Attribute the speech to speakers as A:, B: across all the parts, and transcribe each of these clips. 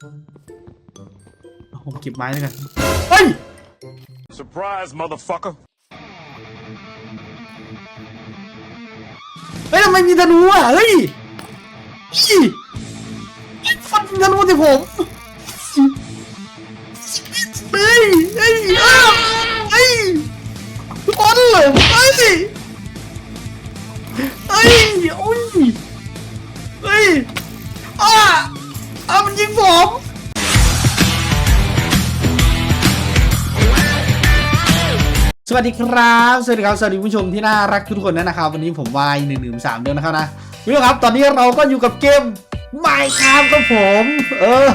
A: เอาผมเก็บไม้แล้วกัน เฮ้ย
B: Surprise, motherfucker.
A: เฮ้ยทำไมมีธนูอะ เฮ้ยอีไอ้ฟันธนูสิผม สวัสดีครับ สวัสดีครับ สวัสดีผู้ชมที่น่ารักทุกคนนะครับ วันนี้ผมวายหนึ่งหนึ่งสามเดือนนะครับนะคุณผู้ชมครับ ตอนนี้เราก็อยู่กับเกม Minecraft ครับผม เออ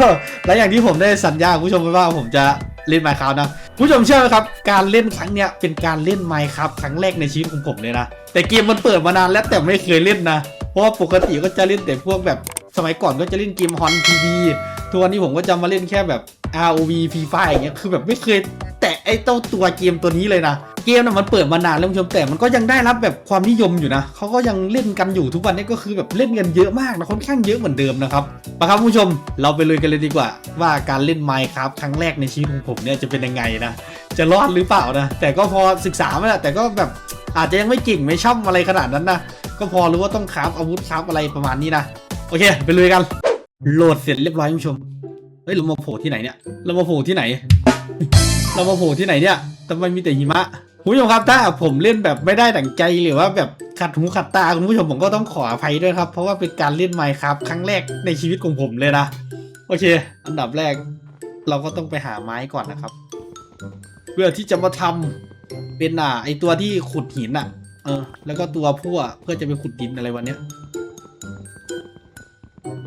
A: และอย่างที่ผมได้สัญญาผู้ชมไว้ว่าผมจะเล่น Minecraft นะ ผู้ชมเชื่อไหมครับ การเล่นครั้งเนี้ยเป็นการเล่น Minecraft ครั้งแรกในชีวิตของผมเลยนะ แต่เกมมันเปิดมานานแล้วแต่ไม่เคยเล่นนะ เพราะว่าปกติก็จะเล่นแต่พวกแบบสมัยก่อนก็จะเล่นเกมฮอนทีวีทุกวันนี้ผมก็จะมาเล่นแค่แบบ ROV Free Fire อย่างเงี้ย คือแบบไม่เคย ไอ้เต้าตัวเกมตัวนี้เลยนะเกมน่ะมันเปิดมานานแล้วคุณผู้ชมแต่มันก็ยังได้รับแบบความนิยมอยู่นะเขาก็ยังเล่นกันอยู่ทุกวันนี้ก็คือแบบเล่นกันเยอะมากนะค่อนข้างเยอะเหมือนเดิมนะครับมาครับคุณผู้ชมเราไปเลยกันเลยดีกว่า ว่าการเล่น Minecraft ครั้งแรกในชีวิตของผมเนี่ยจะเป็นยังไงนะจะรอดหรือเปล่านะแต่ก็พอศึกษามาแหละแต่ก็แบบอาจจะยังไม่เก่งไม่ช่ำอะไรขนาดนั้นนะก็พอรู้ว่าต้องคราฟอาวุธคราฟอะไรประมาณนี้นะโอเคไปเลยกัน โหลดเสร็จเรียบร้อยคุณผู้ชมเฮ้ยเรามาโผล่ที่ไหนเนี่ยเรามาโผล่ที่ไหน เรามาโผล่ที่ไหนเนี่ยทำไมมีแต่หิมะคุณผู้ชมครับถ้าผมเล่นแบบไม่ได้ดั่งใจหรือว่าแบบขัดหูขัดตาคุณผู้ชมผมก็ต้องขออภัยด้วยครับ เพราะว่าเป็นการเล่นไมค์ครับครั้งแรกในชีวิตของผมเลยนะ โอเค อันดับแรก เราก็ต้องไปหาไม้ก่อนนะครับ เพื่อที่จะมาทำเป็นอ่าไอตัวที่ขุดหินอะ เออ แล้วก็ตัวพั่วเพื่อจะไปขุดดินอะไรวันเนี้ย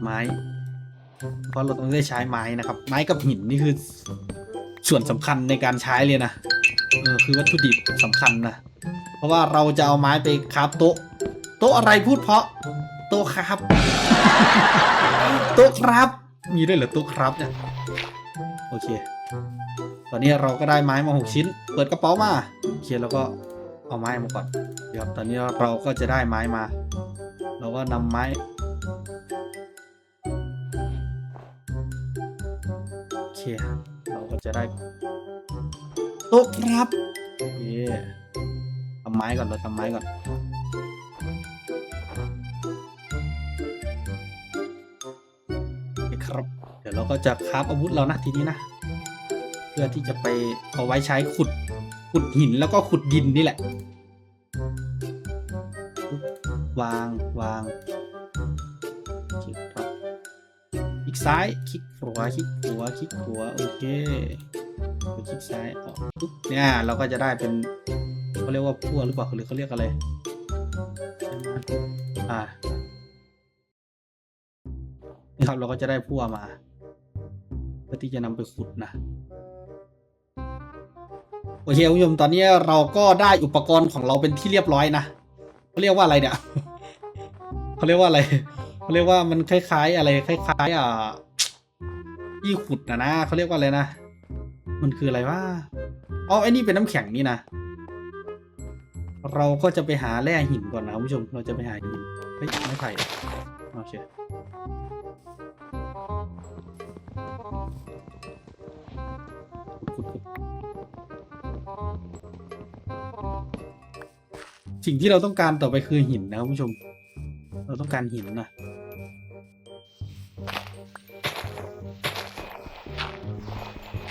A: ไม้ เพราะเราต้องได้ใช้ไม้นะครับ ไม้กับหินนี่คือ ส่วนสำคัญในการใช้เลยนะเออคือวัตถุดิบสำคัญนะ เพราะว่าเราจะเอาไม้ไปคราฟโต๊ะ โต๊ะอะไรพูดเพราะ โต๊ะครับ โต๊ะครับ มีด้วยเหรอโต๊ะครับเนี่ยโอเค ตอนนี้เราก็ได้ไม้มาหกชิ้น เปิดกระเป๋ามาโอเคแล้วก็เอาไม้มาก่อนเดี๋ยวครับตอนนี้เราก็จะได้ไม้มา เราก็นำไม้โอเค จะได้โต๊ะครับโอเคทำไม้ก่อนเราทำไม้ก่อนโอเคครับ เดี๋ยวเราก็จะคราฟอาวุธเรานะทีนี้นะ เพื่อที่จะไปเอาไว้ใช้ขุดขุดหินแล้วก็ขุดดินนี่แหละปุ๊บวางวางโอเคครับค ลิกซ้าย คลิกขวา คลิกขวา คลิกขวา โอเคไปคลิกซ้ายออกปุ๊บเนี่ย เราก็จะได้เป็นเขาเรียกว่าพั่วหรือเปล่าหรือเขาเรียกอะไร อ่านี่ครับเราก็จะได้พั่วมา เพื่อที่จะนำไปขุดนะ โอเคคุณผู้ชมตอนนี้เราก็ได้อุปกรณ์ของเราเป็นที่เรียบร้อยนะเขาเรียกว่าอะไรเนี่ยเขาเรียกว่าอะไร เขาเรียกว่ามันคล้ายๆ อะไรคล้ายๆอ่าที่ขุดนะนะเขาเรียกว่าอะไรนะ มันคืออะไรวะอ๋อไอ้นี่เป็นน้ำแข็งนี่นะเราก็จะไปหาแร่หินก่อนนะคุณผู้ชมเราจะไปหาหินเฮ้ยไม่ไผ่โอเคสิ่งที่เราต้องการต่อไปคือหินนะคุณผู้ชม เราต้องการหินนะ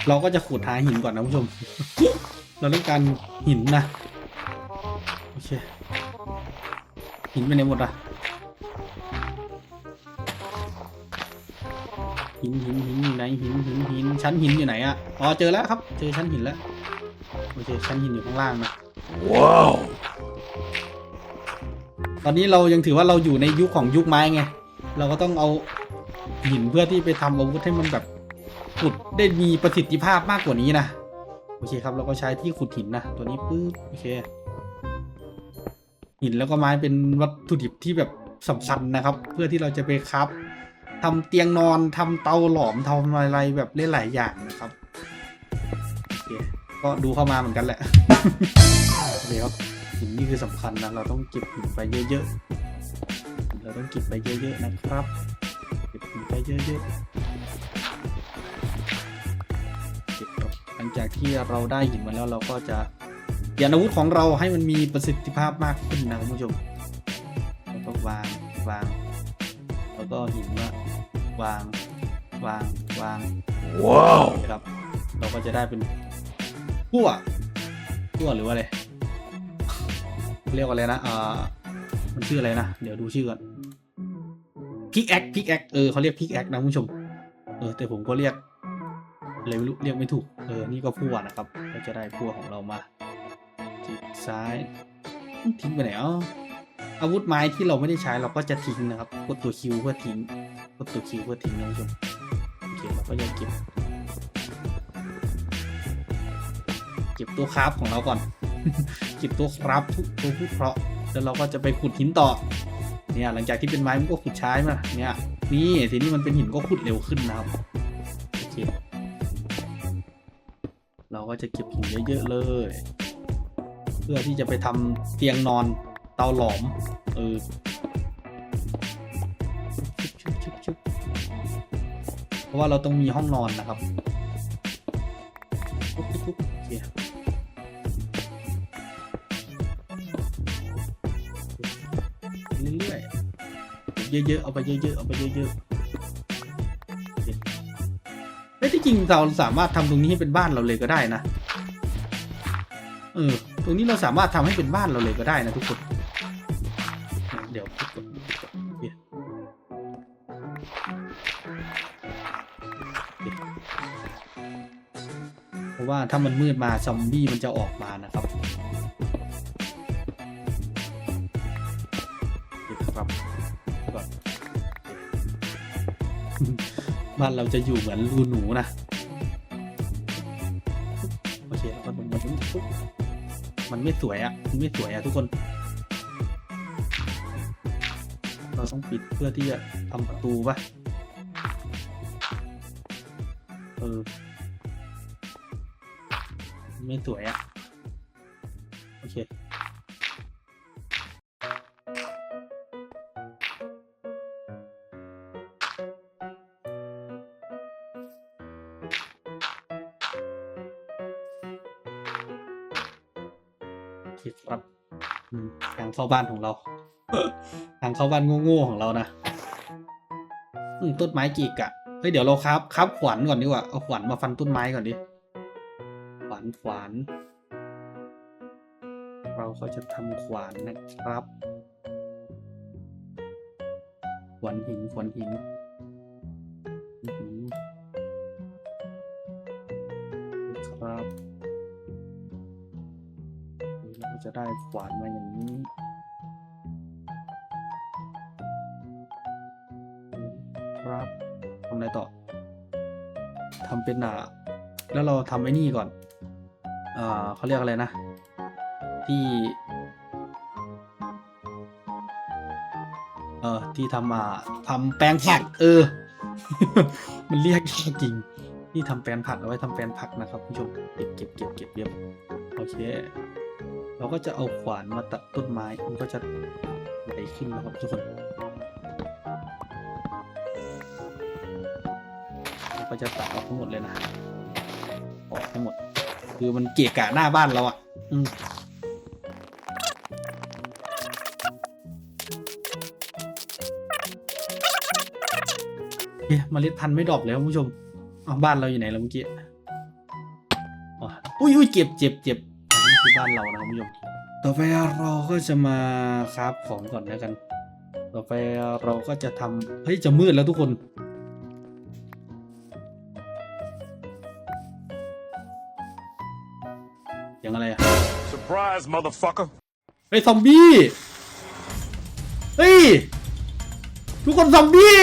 A: เราก็จะขุดหาหินก่อนนะคุณผู้ชม เราต้องการหินนะ โอเค หินไปไหนหมดอะหินหินหินอยู่ไหนหินหินหินชั้นหินอยู่ไหนอะอ๋อเจอแล้วครับ เจอชั้นหินแล้วโอเคชั้นหินอยู่ข้างล่างนะ
B: Wow.
A: ตอนนี้เรายังถือว่าเราอยู่ในยุคของยุคไม้ไงเราก็ต้องเอาหินเพื่อที่ไปทำอาวุธให้มันแบบ ขุดได้มีประสิทธิภาพมากกว่านี้นะ โอเคครับเราก็ใช้ที่ขุดหินนะ ตัวนี้ปึ๊บโอเค หินแล้วก็ไม้เป็นวัตถุดิบที่แบบสำคัญนะครับ เพื่อที่เราจะไปครับทำเตียงนอนทำเตาหลอมทำอะไรแบบหลายๆอย่างนะครับโอเคก็ดูเข้ามาเหมือนกันแหละเดี๋ยวหินนี่คือสำคัญนะเราต้องเก็บหินไปเยอะๆเราต้องเก็บไปเยอะๆนะครับ เก็บหินไปเยอะๆ จากที่เราได้หินมาแล้วเราก็จะเปลี่ยนอาวุธของเราให้มันมีประสิทธิภาพมากขึ้นนะคุณผู้ชมแล้วก็วางวาง แล้วก็หินว่าวางวางวาง
B: Wow.
A: นะครับ เราก็จะได้เป็นพั่วพั่วหรือว่าอะไรเรียกว่าอะไรนะอ่ามันชื่ออะไรนะเดี๋ยวดูชื่อก่อนพิกแอคพิกแอคเออเขาเรียกพิกแอคนะคุณผู้ชมเออแต่ผมก็เรียก อะไรไม่รู้เรียกไม่ถูก เออ นี่ก็พั่วนะครับ ก็จะได้พั่วของเรามาทิศซ้าย ทิ้งไปไหนอ๋ออาวุธไม้ที่เราไม่ได้ใช้เราก็จะทิ้งนะครับ กดตัวคิวเพื่อทิ้ง กดตัวคิวเพื่อทิ้งนะคุณผู้ชมโอเคเราก็จะเก็บ เก็บตัวคราฟของเราก่อน เก็บตัวคราฟทุกตัวพูดเพราะแล้วเราก็จะไปขุดหินต่อ เนี่ยหลังจากที่เป็นไม้มันก็ขุดใช้มา เนี่ย นี่ทีนี้มันเป็นหินก็ขุดเร็วขึ้นนะครับ เราก็จะเก็บหินเยอะๆเลย เพื่อที่จะไปทำเตียงนอนเตาหลอม เออเพราะว่าเราต้องมีห้องนอนนะครับโอเคเรื่อยๆเยอะๆ เอาไปเยอะๆ เอาไปเยอะๆ เอ้ยที่จริงเราสามารถทำตรงนี้ให้เป็นบ้านเราเลยก็ได้นะ เออ ตรงนี้เราสามารถทำให้เป็นบ้านเราเลยก็ได้นะทุกคน เดี๋ยวกดโอเคเพราะว่าถ้ามันมืดมาซอมบี้มันจะออกมานะครับาเราจะอยู่เหมือนรูหนูนะโอเคแล้วมาตรงนี้ปุ๊บมันไม่สวยอะ่ะมันไม่สวยอะ่ะทุกคน เราต้องปิดเพื่อที่จะทำประตูปะเออไม่สวยอะ่ะโอเค โอเครับทางเข้าบ้านของเรา ทางเข้าบ้านโง่ๆของเรานะต้นไม้กีกอะเฮ้ยเดี๋ยวเราครับครับขวานก่อนดีกว่าเอาขวานมาฟันต้นไม้ก่อนดิขวานขวาน เราก็จะทำขวานนะครับ ขวานหินขวานหินครับ จะได้ขวานมาอย่างนี้ครับทำอะไรต่อทำเป็นอะแล้วเราทำไอ้นี่ก่อนอ่าเขาเรียกอะไรนะ ที่เออที่ทำอ่าทำแปลงผัก เออ มันเรียกยากจริงที่ทำแปลงผักเอาไว้ทำแปลงผักนะครับผู้ชมเก็บเก็บเก็บเก็บเก็บโอเค เราก็จะเอาขวานมาตัดต้นไม้มันก็จะไหลขึ้นนะครับทุกคนเราก็จะตัดออกทั้งหมดเลยนะออกทั้งหมด คือมันเกะกะหน้าบ้านเราอะ อืมเอ๊ะเมล็ดพันธุ์ไม่ดรอปเลยครับคุณผู้ชมอ้าบ้านเราอยู่ไหนแล้วเมื่อกี้ อ๋อ อุ้ยอุ้ยเจ็บเจ็บเจ็บ อันนี้คือบ้านเรานะครับคุณผู้ชมต่อไปเราก็จะมาคราฟของก่อนแล้วกัน ต่อไปเราก็จะทำเฮ้ยจะมืดแล้วทุกคน ยังอะไรอะ
B: Surprise, motherfucker.
A: เฮ้ยซอมบี้ เฮ้ย ทุกคนซอมบี้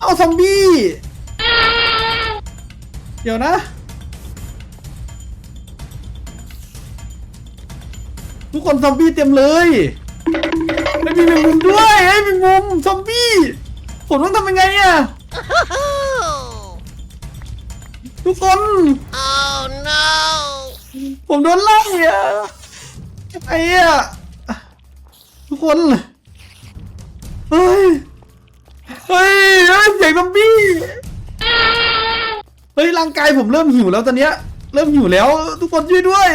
A: เอาซอมบี้ เดี๋ยวนะ ทุกคนซอมบี้เต็มเลยไม่มีแมงมุมด้วยไอ้ยแมงมุมซอมบี้ ผมต้องทำยังไงอะทุกคน
C: Oh no!
A: ผมโดนไล่อะไอ้อะทุกคน เสียงซอมบี้เฮ้ยร่างกายผมเริ่มหิวแล้วตอนเนี้ย เริ่มหิวแล้ว ทุกคนช่วยด้วย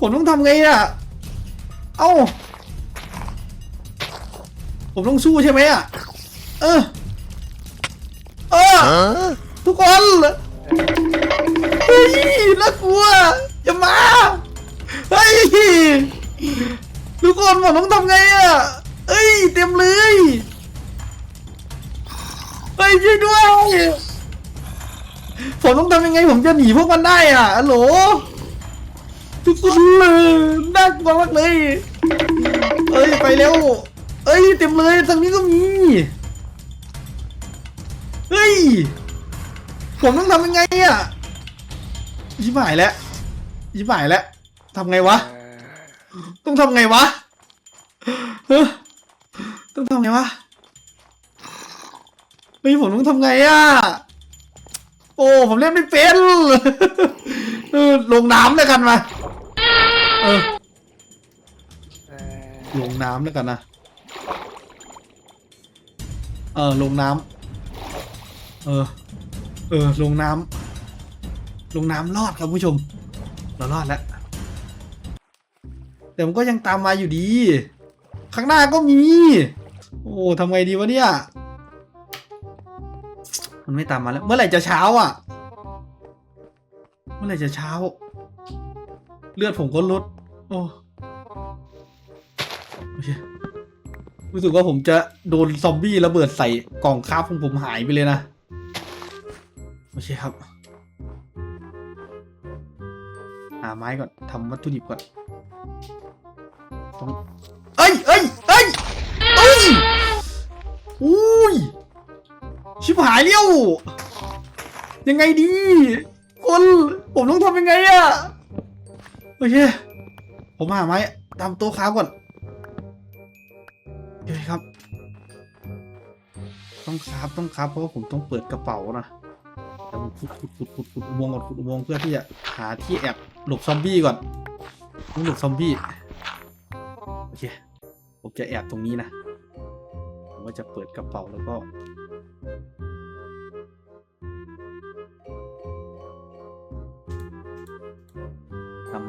A: ผมต้องทำไงอะ เอ้า ผมต้องสู้ใช่ไหมอะ เออ เออ ทุกคนเฮ้ยน่ากลัวอย่ามา เฮ้ย ทุกคนผมต้องทำไงอะ เอ้ย เต็มเลย ช่วยด้วย ผมต้องทำยังไงผมจะหนีพวกมันได้อะฮัลโหลทุกคนเลยน่ากลัวมากเลย เอ้ยไปเร็วเอ้ยเต็มเลยทางนี้ก็มี เฮ้ย ผมต้องทำยังไงอะยิ้มหายแล้วยิ้มหายแล้วทำไงวะ ต้องทำไงวะเฮ้ต้องทำไงวะ ฮ้ยผมต้องทำไงอะ โอ้ผมเล่นไม่เป็นเออลงน้ำแล้วกันมาเออลงน้ำแล้วกันนะ เออลงน้ำเออ เออลงน้ำลงน้ำรอดครับผู้ชม เรารอดแล้ว แต่มันก็ยังตามมาอยู่ดี ข้างหน้าก็มี โอ้ทำไงดีวะเนี่ย มันไม่ตามมาแล้ว เมื่อไหร่จะเช้าอะ เมื่อไหร่จะเช้า เลือดผมก็ลด โอ้โอเครู้สึกว่าผมจะโดนซอมบี้ระเบิดใส่กล่องคราฟของผมหายไปเลยนะ โอเคครับ หาไม้ก่อนทำวัตถุดิบก่อนต้องเอ้ยเอ้ยเอ้ยเอ้ยอุ้ย ชิบหายเลี้ยว ยังไงดี คนผมต้องทำยังไงอะโอเค ผมหาไม้ตามโต๊ะค้าก่อนโอเคครับ ต้องคราบต้องคราบเพราะว่าผมต้องเปิดกระเป๋านะแต่ผมขุดขุดขุดขุดขุดอุโมงค์ก่อนขุดอุโมงค์เพื่อที่จะหาที่แอบหลบซอมบี้ก่อนต้องหลบซอมบี้โอเคผมจะแอบตรงนี้นะผมก็จะเปิดกระเป๋าแล้วก็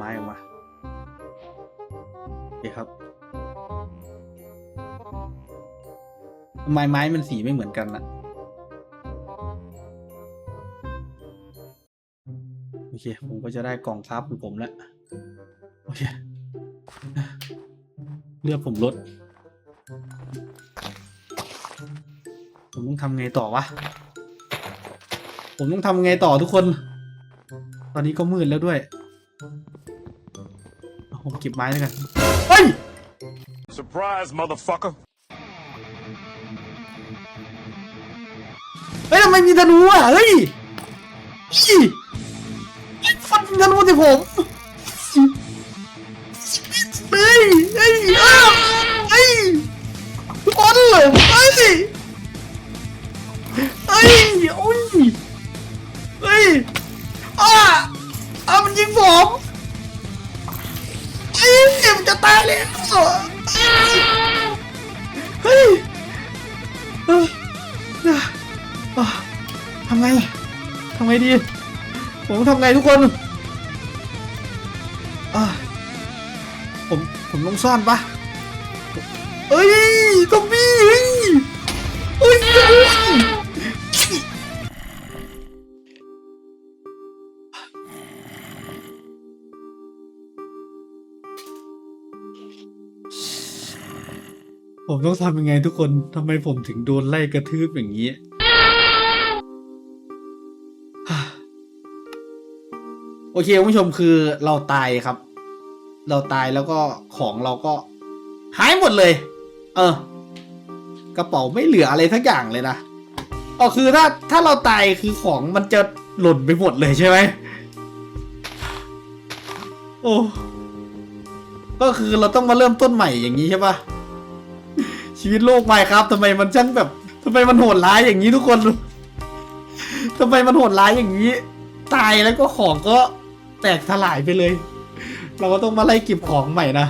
A: ม้ออกมาโอเคครับทำไมไม้มันสีไม่เหมือนกันนะโอเค ผมก็จะได้กล่องคราฟของผมแล้ว โอเค เลือดผมลด ผมต้องทำไงต่อวะ ผมต้องทำไงต่อทุกคน ตอนนี้ก็มืดแล้วด้วย เอาผมเก็บไม้แล้วกัน เฮ้ย
B: Surprise, motherfucker.
A: เฮ้ยทำไมมีธนูอะ เฮ้ยอีไอ้ฟันธนูสิผม เฮ้ยอะทำไงทำไงดี ผมทำไงทุกคนผม ผมลงซ่อนปะ ผมต้องทำยังไงทุกคนทำไมผมถึงโดนไล่กระทืบอย่างนี้โอเคคุณผู้ชมคือเราตายครับ เราตายแล้วก็ของเราก็ หายหมดเลย เออ กระเป๋าไม่เหลืออะไรทักอย่างเลยนะอ๋อคือถ้าถ้าเราตายคือของมันจะหล่นไปหมดเลยใช่ไหมโอ้ก็คือเราต้องมาเริ่มต้นใหม่อย่างนี้ใช่ปะ ชีวิตโลกใหม่ครับทำไมมันช่างแบบทำไมมันโหดร้ายอย่างนี้ทุกคนทำไมมันโหดร้ายอย่างนี้ ตายแล้วก็ของก็แตกทลายไปเลย เราก็ต้องมาไล่เก็บของใหม่นะ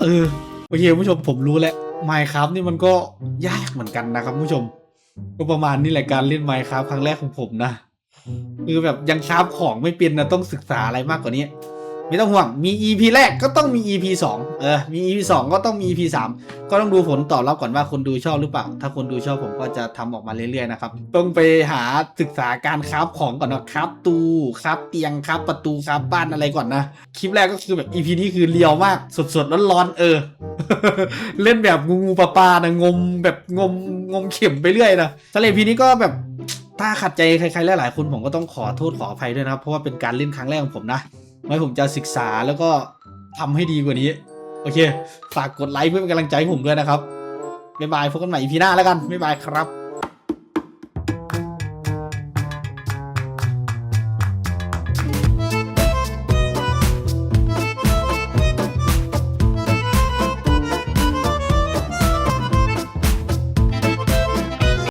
A: เออ โอเคผู้ชมผมรู้แล้วไมค์ครับนี่มันก็ยากเหมือนกันนะครับผู้ชม ก็ประมาณนี้แหละการเล่นไมค์ครับครั้งแรกของผมนะ คือแบบยังคราฟของไม่เป็นนะต้องศึกษาอะไรมากกว่านี้ ไม่ต้องห่วง มี EP แรกก็ต้องมี EP 2 เออ มี EP 2 ก็ต้องมี EP 3 ก็ต้องดูผลตอบรับก่อนว่าคนดูชอบหรือเปล่า ถ้าคนดูชอบผมก็จะทำออกมาเรื่อยๆนะครับ ต้องไปหาศึกษาการคราฟของก่อนนะคราฟตู้คราฟเตียงคราฟประตูคราฟบ้านอะไรก่อนนะ คลิปแรกก็คือแบบ EP นี้คือเลียวมาก สดๆร้อนๆเออ เล่นแบบงูงูปลาปลานะงมแบบงมงมเข็มไปเรื่อยนะสำหรับ EP นี้ก็แบบถ้าขัดใจใครๆหลายๆคนผมก็ต้องขอโทษขออภัยด้วยนะครับเพราะว่าเป็นการเล่นครั้งแรกของผมนะ ไว้ผมจะศึกษาแล้วก็ทำให้ดีกว่านี้ โอเค ฝากกดไลค์เพื่อเป็นกำลังใจให้ผมด้วยนะครับ บ๊ายบายพบกันใหม่อีพีหน้าแล้วกัน บ๊ายบายครับ